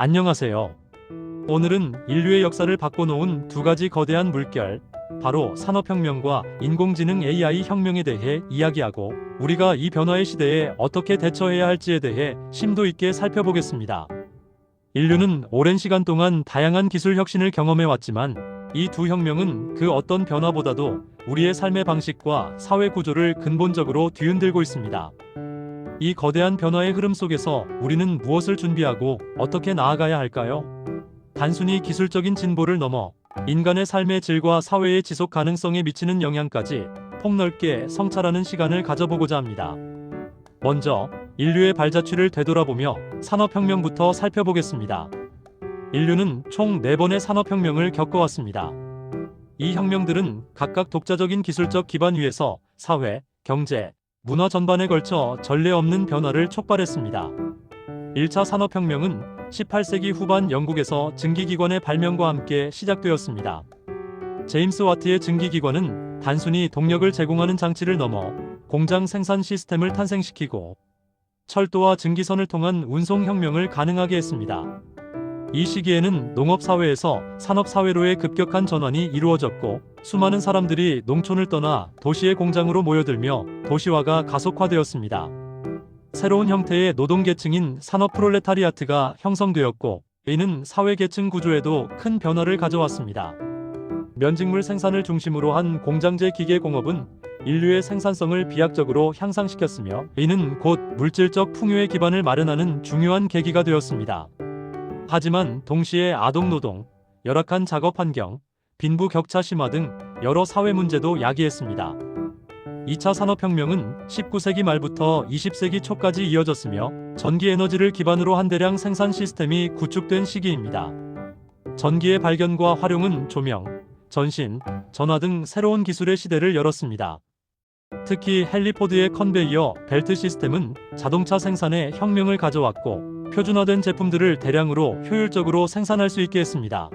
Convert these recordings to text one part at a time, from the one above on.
안녕하세요. 오늘은 인류의 역사를 바꿔놓은 두 가지 거대한 물결, 바로 산업혁명과 인공지능 AI 혁명에 대해 이야기하고 우리가 이 변화의 시대에 어떻게 대처해야 할지에 대해 심도 있게 살펴보겠습니다. 인류는 오랜 시간 동안 다양한 기술 혁신을 경험해 왔지만 이 두 혁명은 그 어떤 변화보다도 우리의 삶의 방식과 사회 구조를 근본적으로 뒤흔들고 있습니다. 이 거대한 변화의 흐름 속에서 우리는 무엇을 준비하고 어떻게 나아가야 할까요? 단순히 기술적인 진보를 넘어 인간의 삶의 질과 사회의 지속 가능성에 미치는 영향까지 폭넓게 성찰하는 시간을 가져보고자 합니다. 먼저 인류의 발자취를 되돌아보며 산업혁명부터 살펴보겠습니다. 인류는 총 4번의 산업혁명을 겪어왔습니다. 이 혁명들은 각각 독자적인 기술적 기반 위에서 사회, 경제, 문화 전반에 걸쳐 전례 없는 변화를 촉발했습니다. 1차 산업혁명은 18세기 후반 영국에서 증기기관의 발명과 함께 시작되었습니다. 제임스 와트의 증기기관은 단순히 동력을 제공하는 장치를 넘어 공장 생산 시스템을 탄생시키고 철도와 증기선을 통한 운송 혁명을 가능하게 했습니다. 이 시기에는 농업사회에서 산업사회로의 급격한 전환이 이루어졌고 수많은 사람들이 농촌을 떠나 도시의 공장으로 모여들며 도시화가 가속화되었습니다. 새로운 형태의 노동계층인 산업 프롤레타리아트가 형성되었고 이는 사회계층 구조에도 큰 변화를 가져왔습니다. 면직물 생산을 중심으로 한 공장제 기계공업은 인류의 생산성을 비약적으로 향상시켰으며 이는 곧 물질적 풍요의 기반을 마련하는 중요한 계기가 되었습니다. 하지만 동시에 아동노동, 열악한 작업 환경, 빈부 격차 심화 등 여러 사회 문제도 야기했습니다. 2차 산업혁명은 19세기 말부터 20세기 초까지 이어졌으며 전기 에너지를 기반으로 한 대량 생산 시스템이 구축된 시기입니다. 전기의 발견과 활용은 조명, 전신, 전화 등 새로운 기술의 시대를 열었습니다. 특히 헨리 포드의 컨베이어 벨트 시스템은 자동차 생산에 혁명을 가져왔고 표준화된 제품들을 대량으로 효율적으로 생산할 수 있게 했습니다.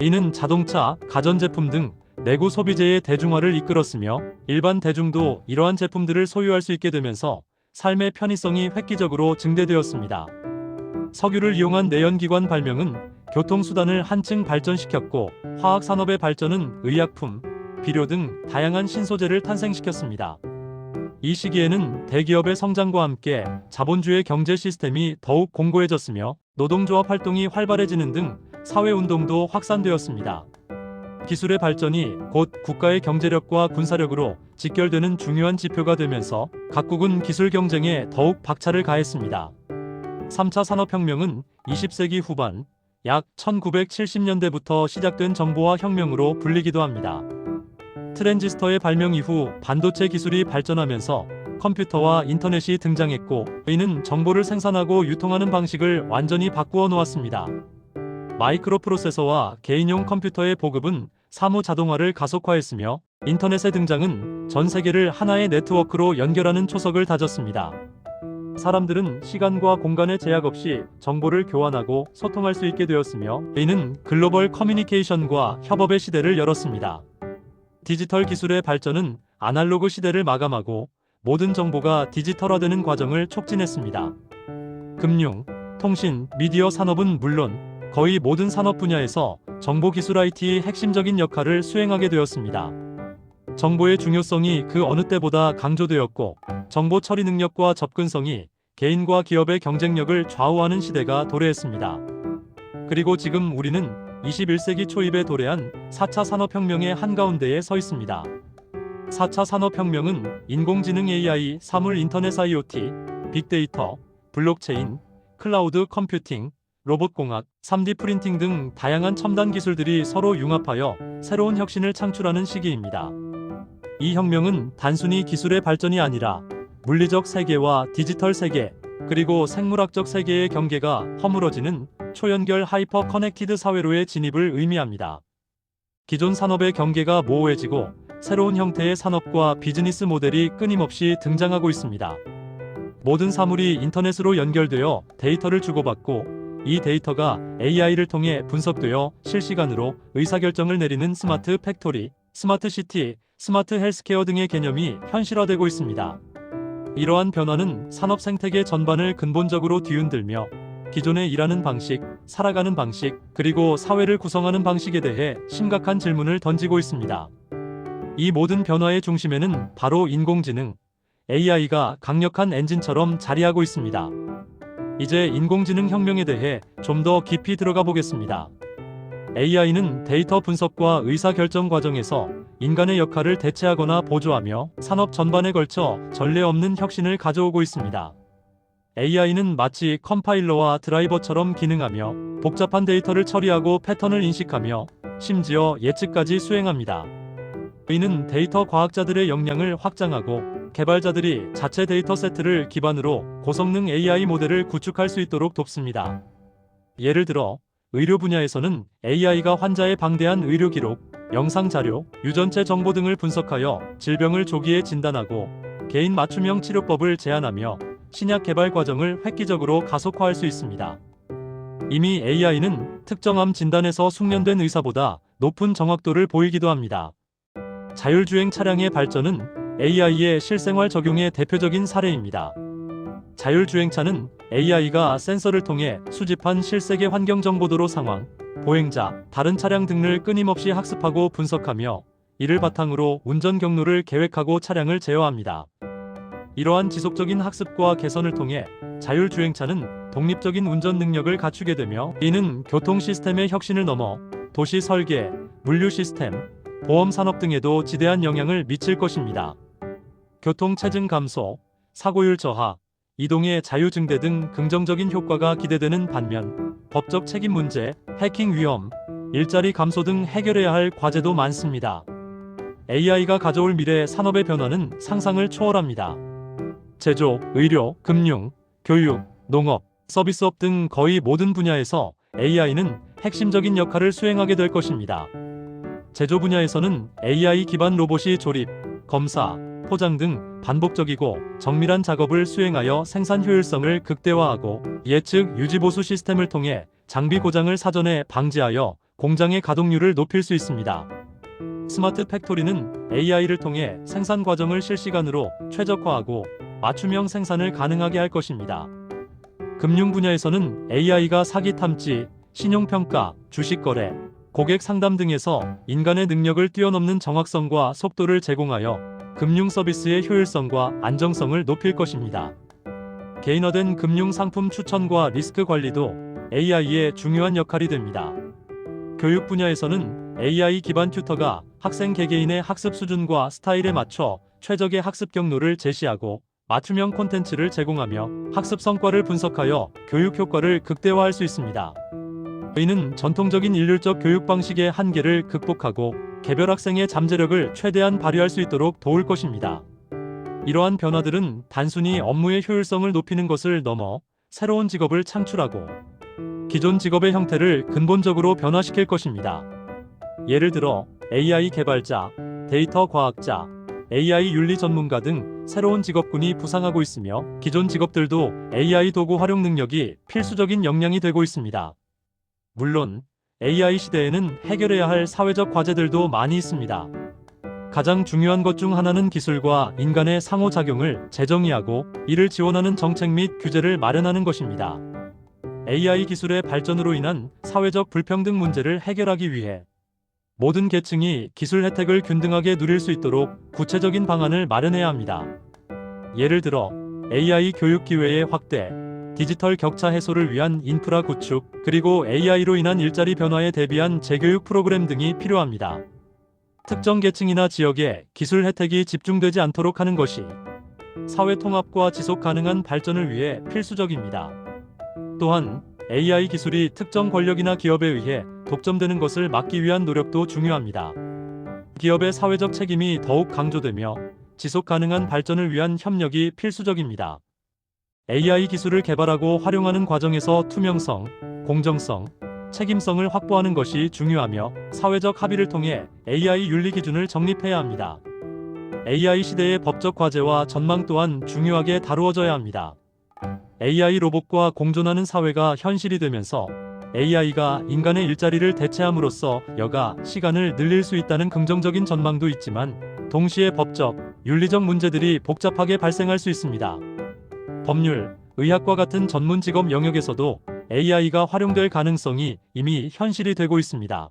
이는 자동차, 가전제품 등 내구 소비재의 대중화를 이끌었으며 일반 대중도 이러한 제품들을 소유할 수 있게 되면서 삶의 편의성이 획기적으로 증대되었습니다. 석유를 이용한 내연기관 발명은 교통수단을 한층 발전시켰고 화학산업의 발전은 의약품, 비료 등 다양한 신소재를 탄생시켰습니다. 이 시기에는 대기업의 성장과 함께 자본주의 경제 시스템이 더욱 공고해졌으며 노동조합 활동이 활발해지는 등 사회운동도 확산되었습니다. 기술의 발전이 곧 국가의 경제력과 군사력으로 직결되는 중요한 지표가 되면서 각국은 기술 경쟁에 더욱 박차를 가했습니다. 3차 산업혁명은 20세기 후반 약 1970년대부터 시작된 정보화 혁명으로 불리기도 합니다. 트랜지스터의 발명 이후 반도체 기술이 발전하면서 컴퓨터와 인터넷이 등장했고 이는 정보를 생산하고 유통하는 방식을 완전히 바꾸어 놓았습니다. 마이크로 프로세서와 개인용 컴퓨터의 보급은 사무 자동화를 가속화했으며 인터넷의 등장은 전 세계를 하나의 네트워크로 연결하는 초석을 다졌습니다. 사람들은 시간과 공간의 제약 없이 정보를 교환하고 소통할 수 있게 되었으며 이는 글로벌 커뮤니케이션과 협업의 시대를 열었습니다. 디지털 기술의 발전은 아날로그 시대를 마감하고 모든 정보가 디지털화되는 과정을 촉진했습니다. 금융, 통신, 미디어 산업은 물론 거의 모든 산업 분야에서 정보 기술 IT의 핵심적인 역할을 수행하게 되었습니다. 정보의 중요성이 그 어느 때보다 강조되었고 정보 처리 능력과 접근성이 개인과 기업의 경쟁력을 좌우하는 시대가 도래했습니다. 그리고 지금 우리는 21세기 초입에 도래한 4차 산업혁명의 한가운데에 서 있습니다. 4차 산업혁명은 인공지능 AI, 사물 인터넷 IoT, 빅데이터, 블록체인, 클라우드 컴퓨팅, 로봇공학, 3D 프린팅 등 다양한 첨단 기술들이 서로 융합하여 새로운 혁신을 창출하는 시기입니다. 이 혁명은 단순히 기술의 발전이 아니라 물리적 세계와 디지털 세계, 그리고 생물학적 세계의 경계가 허물어지는 초연결 하이퍼 커넥티드 사회로의 진입을 의미합니다. 기존 산업의 경계가 모호해지고 새로운 형태의 산업과 비즈니스 모델이 끊임없이 등장하고 있습니다. 모든 사물이 인터넷으로 연결되어 데이터를 주고받고 이 데이터가 AI를 통해 분석되어 실시간으로 의사결정을 내리는 스마트 팩토리, 스마트 시티, 스마트 헬스케어 등의 개념이 현실화되고 있습니다. 이러한 변화는 산업 생태계 전반을 근본적으로 뒤흔들며 기존의 일하는 방식, 살아가는 방식, 그리고 사회를 구성하는 방식에 대해 심각한 질문을 던지고 있습니다. 이 모든 변화의 중심에는 바로 인공지능, AI가 강력한 엔진처럼 자리하고 있습니다. 이제 인공지능 혁명에 대해 좀 더 깊이 들어가 보겠습니다. AI는 데이터 분석과 의사결정 과정에서 인간의 역할을 대체하거나 보조하며 산업 전반에 걸쳐 전례 없는 혁신을 가져오고 있습니다. AI는 마치 컴파일러와 드라이버처럼 기능하며 복잡한 데이터를 처리하고 패턴을 인식하며 심지어 예측까지 수행합니다. 이는 데이터 과학자들의 역량을 확장하고 개발자들이 자체 데이터 세트를 기반으로 고성능 AI 모델을 구축할 수 있도록 돕습니다. 예를 들어 의료 분야에서는 AI가 환자의 방대한 의료 기록, 영상 자료, 유전체 정보 등을 분석하여 질병을 조기에 진단하고 개인 맞춤형 치료법을 제안하며 신약 개발 과정을 획기적으로 가속화할 수 있습니다. 이미 AI는 특정암 진단에서 숙련된 의사보다 높은 정확도를 보이기도 합니다. 자율주행 차량의 발전은 AI의 실생활 적용의 대표적인 사례입니다. 자율주행차는 AI가 센서를 통해 수집한 실세계 환경 정보도로 상황, 보행자, 다른 차량 등을 끊임없이 학습하고 분석하며 이를 바탕으로 운전 경로를 계획하고 차량을 제어합니다. 이러한 지속적인 학습과 개선을 통해 자율주행차는 독립적인 운전 능력을 갖추게 되며 이는 교통 시스템의 혁신을 넘어 도시 설계, 물류 시스템, 보험 산업 등에도 지대한 영향을 미칠 것입니다. 교통 체증 감소, 사고율 저하, 이동의 자유 증대 등 긍정적인 효과가 기대되는 반면 법적 책임 문제, 해킹 위험, 일자리 감소 등 해결해야 할 과제도 많습니다. AI가 가져올 미래 산업의 변화는 상상을 초월합니다. 제조, 의료, 금융, 교육, 농업, 서비스업 등 거의 모든 분야에서 AI는 핵심적인 역할을 수행하게 될 것입니다. 제조 분야에서는 AI 기반 로봇이 조립, 검사, 포장 등 반복적이고 정밀한 작업을 수행하여 생산 효율성을 극대화하고 예측 유지보수 시스템을 통해 장비 고장을 사전에 방지하여 공장의 가동률을 높일 수 있습니다. 스마트 팩토리는 AI를 통해 생산 과정을 실시간으로 최적화하고 맞춤형 생산을 가능하게 할 것입니다. 금융 분야에서는 AI가 사기 탐지, 신용평가, 주식 거래, 고객 상담 등에서 인간의 능력을 뛰어넘는 정확성과 속도를 제공하여 금융 서비스의 효율성과 안정성을 높일 것입니다. 개인화된 금융 상품 추천과 리스크 관리도 AI의 중요한 역할이 됩니다. 교육 분야에서는 AI 기반 튜터가 학생 개개인의 학습 수준과 스타일에 맞춰 최적의 학습 경로를 제시하고 맞춤형 콘텐츠를 제공하며 학습 성과를 분석하여 교육 효과를 극대화할 수 있습니다. 이는 전통적인 일률적 교육 방식의 한계를 극복하고 개별 학생의 잠재력을 최대한 발휘할 수 있도록 도울 것입니다. 이러한 변화들은 단순히 업무의 효율성을 높이는 것을 넘어 새로운 직업을 창출하고 기존 직업의 형태를 근본적으로 변화시킬 것입니다. 예를 들어 AI 개발자, 데이터 과학자, AI 윤리 전문가 등 새로운 직업군이 부상하고 있으며 기존 직업들도 AI 도구 활용 능력이 필수적인 역량이 되고 있습니다. 물론 AI 시대에는 해결해야 할 사회적 과제들도 많이 있습니다. 가장 중요한 것 중 하나는 기술과 인간의 상호작용을 재정의하고 이를 지원하는 정책 및 규제를 마련하는 것입니다. AI 기술의 발전으로 인한 사회적 불평등 문제를 해결하기 위해 모든 계층이 기술 혜택을 균등하게 누릴 수 있도록 구체적인 방안을 마련해야 합니다. 예를 들어 AI 교육 기회의 확대, 디지털 격차 해소를 위한 인프라 구축, 그리고 AI로 인한 일자리 변화에 대비한 재교육 프로그램 등이 필요합니다. 특정 계층이나 지역에 기술 혜택이 집중되지 않도록 하는 것이 사회 통합과 지속 가능한 발전을 위해 필수적입니다. 또한 AI 기술이 특정 권력이나 기업에 의해 독점되는 것을 막기 위한 노력도 중요합니다. 기업의 사회적 책임이 더욱 강조되며 지속 가능한 발전을 위한 협력이 필수적입니다. AI 기술을 개발하고 활용하는 과정에서 투명성, 공정성, 책임성을 확보하는 것이 중요하며 사회적 합의를 통해 AI 윤리 기준을 정립해야 합니다. AI 시대의 법적 과제와 전망 또한 중요하게 다루어져야 합니다. AI 로봇과 공존하는 사회가 현실이 되면서 AI가 인간의 일자리를 대체함으로써 여가 시간을 늘릴 수 있다는 긍정적인 전망도 있지만 동시에 법적, 윤리적 문제들이 복잡하게 발생할 수 있습니다. 법률, 의학과 같은 전문 직업 영역에서도 AI가 활용될 가능성이 이미 현실이 되고 있습니다.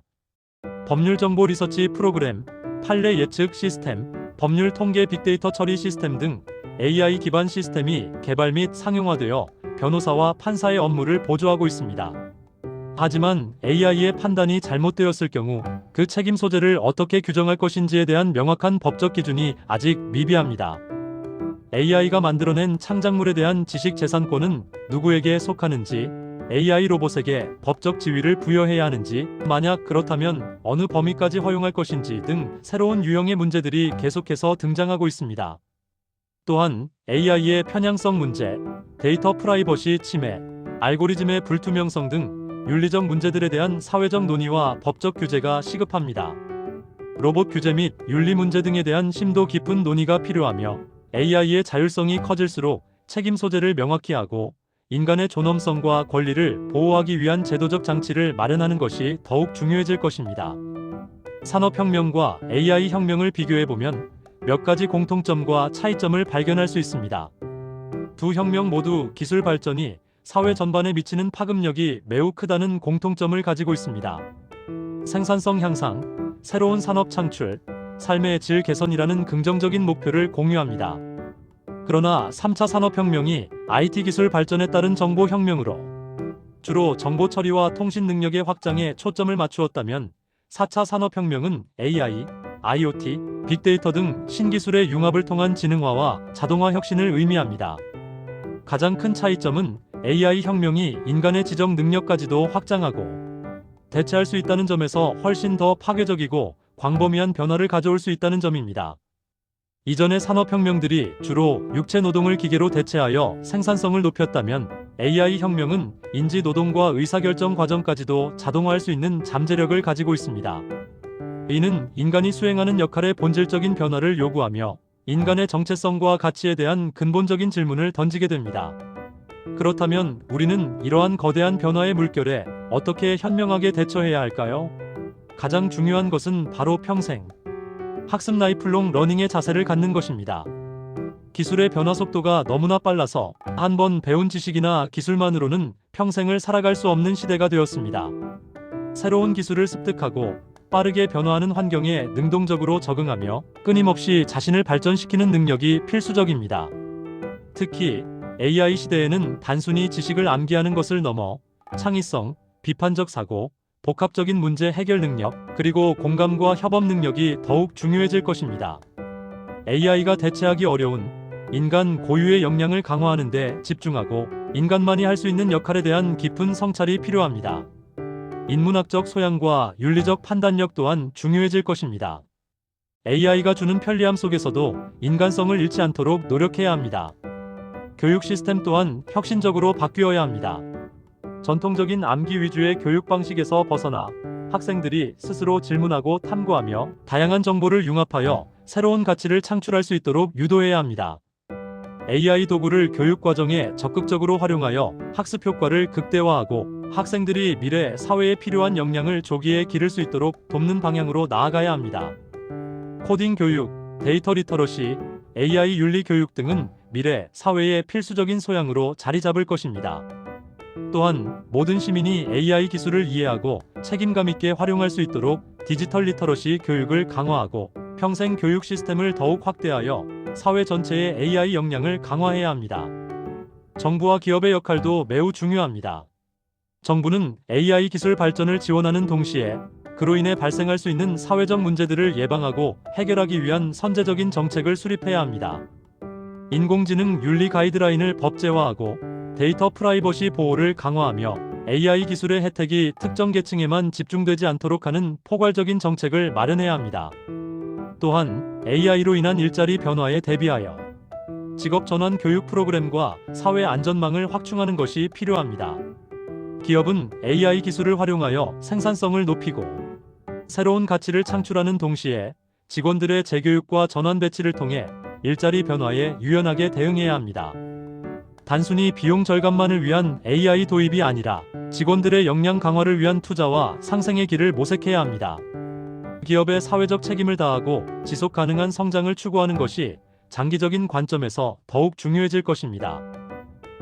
법률 정보 리서치 프로그램, 판례 예측 시스템, 법률 통계 빅데이터 처리 시스템 등 AI 기반 시스템이 개발 및 상용화되어 변호사와 판사의 업무를 보조하고 있습니다. 하지만 AI의 판단이 잘못되었을 경우 그 책임 소재를 어떻게 규정할 것인지에 대한 명확한 법적 기준이 아직 미비합니다. AI가 만들어낸 창작물에 대한 지식 재산권은 누구에게 속하는지, AI 로봇에게 법적 지위를 부여해야 하는지, 만약 그렇다면 어느 범위까지 허용할 것인지 등 새로운 유형의 문제들이 계속해서 등장하고 있습니다. 또한 AI의 편향성 문제, 데이터 프라이버시 침해, 알고리즘의 불투명성 등 윤리적 문제들에 대한 사회적 논의와 법적 규제가 시급합니다. 로봇 규제 및 윤리 문제 등에 대한 심도 깊은 논의가 필요하며 AI의 자율성이 커질수록 책임 소재를 명확히 하고 인간의 존엄성과 권리를 보호하기 위한 제도적 장치를 마련하는 것이 더욱 중요해질 것입니다. 산업혁명과 AI 혁명을 비교해보면 몇 가지 공통점과 차이점을 발견할 수 있습니다. 두 혁명 모두 기술 발전이 사회 전반에 미치는 파급력이 매우 크다는 공통점을 가지고 있습니다. 생산성 향상, 새로운 산업 창출, 삶의 질 개선이라는 긍정적인 목표를 공유합니다. 그러나 3차 산업혁명이 IT 기술 발전에 따른 정보혁명으로 주로 정보 처리와 통신 능력의 확장에 초점을 맞추었다면 4차 산업혁명은 AI, IoT, 빅데이터 등 신기술의 융합을 통한 지능화와 자동화 혁신을 의미합니다. 가장 큰 차이점은 AI 혁명이 인간의 지적 능력까지도 확장하고 대체할 수 있다는 점에서 훨씬 더 파괴적이고 광범위한 변화를 가져올 수 있다는 점입니다. 이전의 산업혁명들이 주로 육체 노동을 기계로 대체하여 생산성을 높였다면 AI 혁명은 인지 노동과 의사결정 과정까지도 자동화할 수 있는 잠재력을 가지고 있습니다. 이는 인간이 수행하는 역할의 본질적인 변화를 요구하며 인간의 정체성과 가치에 대한 근본적인 질문을 던지게 됩니다. 그렇다면 우리는 이러한 거대한 변화의 물결에 어떻게 현명하게 대처해야 할까요? 가장 중요한 것은 바로 평생 학습 라이플롱 러닝의 자세를 갖는 것입니다. 기술의 변화 속도가 너무나 빨라서 한 번 배운 지식이나 기술만으로는 평생을 살아갈 수 없는 시대가 되었습니다. 새로운 기술을 습득하고 빠르게 변화하는 환경에 능동적으로 적응하며 끊임없이 자신을 발전시키는 능력이 필수적입니다. 특히 AI 시대에는 단순히 지식을 암기하는 것을 넘어 창의성, 비판적 사고, 복합적인 문제 해결 능력, 그리고 공감과 협업 능력이 더욱 중요해질 것입니다. AI가 대체하기 어려운 인간 고유의 역량을 강화하는 데 집중하고 인간만이 할 수 있는 역할에 대한 깊은 성찰이 필요합니다. 인문학적 소양과 윤리적 판단력 또한 중요해질 것입니다. AI가 주는 편리함 속에서도 인간성을 잃지 않도록 노력해야 합니다. 교육 시스템 또한 혁신적으로 바뀌어야 합니다. 전통적인 암기 위주의 교육 방식에서 벗어나 학생들이 스스로 질문하고 탐구하며 다양한 정보를 융합하여 새로운 가치를 창출할 수 있도록 유도해야 합니다. AI 도구를 교육 과정에 적극적으로 활용하여 학습 효과를 극대화하고 학생들이 미래 사회에 필요한 역량을 조기에 기를 수 있도록 돕는 방향으로 나아가야 합니다. 코딩 교육, 데이터 리터러시, AI 윤리 교육 등은 미래 사회의 필수적인 소양으로 자리 잡을 것입니다. 또한 모든 시민이 AI 기술을 이해하고 책임감 있게 활용할 수 있도록 디지털 리터러시 교육을 강화하고 평생 교육 시스템을 더욱 확대하여 사회 전체의 AI 역량을 강화해야 합니다. 정부와 기업의 역할도 매우 중요합니다. 정부는 AI 기술 발전을 지원하는 동시에 그로 인해 발생할 수 있는 사회적 문제들을 예방하고 해결하기 위한 선제적인 정책을 수립해야 합니다. 인공지능 윤리 가이드라인을 법제화하고 데이터 프라이버시 보호를 강화하며 AI 기술의 혜택이 특정 계층에만 집중되지 않도록 하는 포괄적인 정책을 마련해야 합니다. 또한 AI로 인한 일자리 변화에 대비하여 직업 전환 교육 프로그램과 사회 안전망을 확충하는 것이 필요합니다. 기업은 AI 기술을 활용하여 생산성을 높이고 새로운 가치를 창출하는 동시에 직원들의 재교육과 전환 배치를 통해 일자리 변화에 유연하게 대응해야 합니다. 단순히 비용 절감만을 위한 AI 도입이 아니라 직원들의 역량 강화를 위한 투자와 상생의 길을 모색해야 합니다. 기업의 사회적 책임을 다하고 지속 가능한 성장을 추구하는 것이 장기적인 관점에서 더욱 중요해질 것입니다.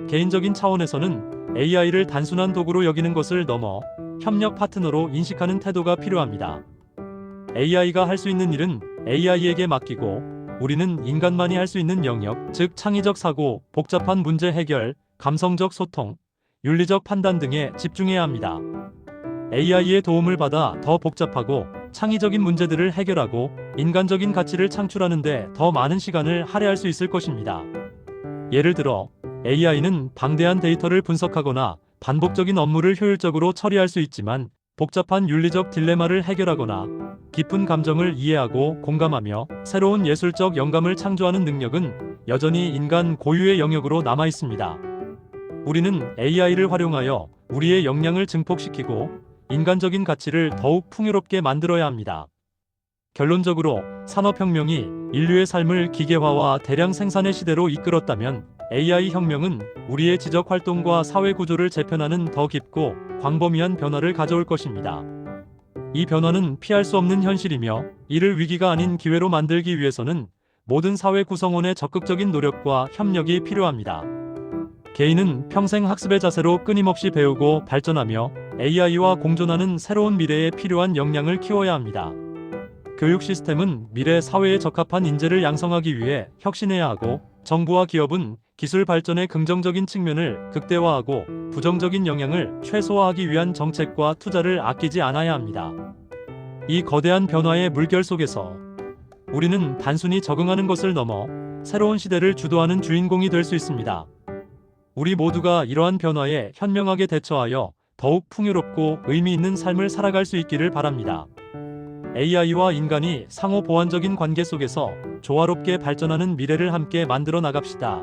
개인적인 차원에서는 AI를 단순한 도구로 여기는 것을 넘어 협력 파트너로 인식하는 태도가 필요합니다. AI가 할 수 있는 일은 AI에게 맡기고 우리는 인간만이 할 수 있는 영역, 즉 창의적 사고, 복잡한 문제 해결, 감성적 소통, 윤리적 판단 등에 집중해야 합니다. AI의 도움을 받아 더 복잡하고 창의적인 문제들을 해결하고 인간적인 가치를 창출하는데 더 많은 시간을 할애할 수 있을 것입니다. 예를 들어 AI는 방대한 데이터를 분석하거나 반복적인 업무를 효율적으로 처리할 수 있지만 복잡한 윤리적 딜레마를 해결하거나 깊은 감정을 이해하고 공감하며 새로운 예술적 영감을 창조하는 능력은 여전히 인간 고유의 영역으로 남아 있습니다. 우리는 AI를 활용하여 우리의 역량을 증폭시키고 인간적인 가치를 더욱 풍요롭게 만들어야 합니다. 결론적으로 산업혁명이 인류의 삶을 기계화와 대량 생산의 시대로 이끌었다면 AI 혁명은 우리의 지적 활동과 사회 구조를 재편하는 더 깊고 광범위한 변화를 가져올 것입니다. 이 변화는 피할 수 없는 현실이며 이를 위기가 아닌 기회로 만들기 위해서는 모든 사회 구성원의 적극적인 노력과 협력이 필요합니다. 개인은 평생 학습의 자세로 끊임없이 배우고 발전하며 AI와 공존하는 새로운 미래에 필요한 역량을 키워야 합니다. 교육 시스템은 미래 사회에 적합한 인재를 양성하기 위해 혁신해야 하고 정부와 기업은 기술 발전의 긍정적인 측면을 극대화하고 부정적인 영향을 최소화하기 위한 정책과 투자를 아끼지 않아야 합니다. 이 거대한 변화의 물결 속에서 우리는 단순히 적응하는 것을 넘어 새로운 시대를 주도하는 주인공이 될 수 있습니다. 우리 모두가 이러한 변화에 현명하게 대처하여 더욱 풍요롭고 의미 있는 삶을 살아갈 수 있기를 바랍니다. AI와 인간이 상호 보완적인 관계 속에서 조화롭게 발전하는 미래를 함께 만들어 나갑시다.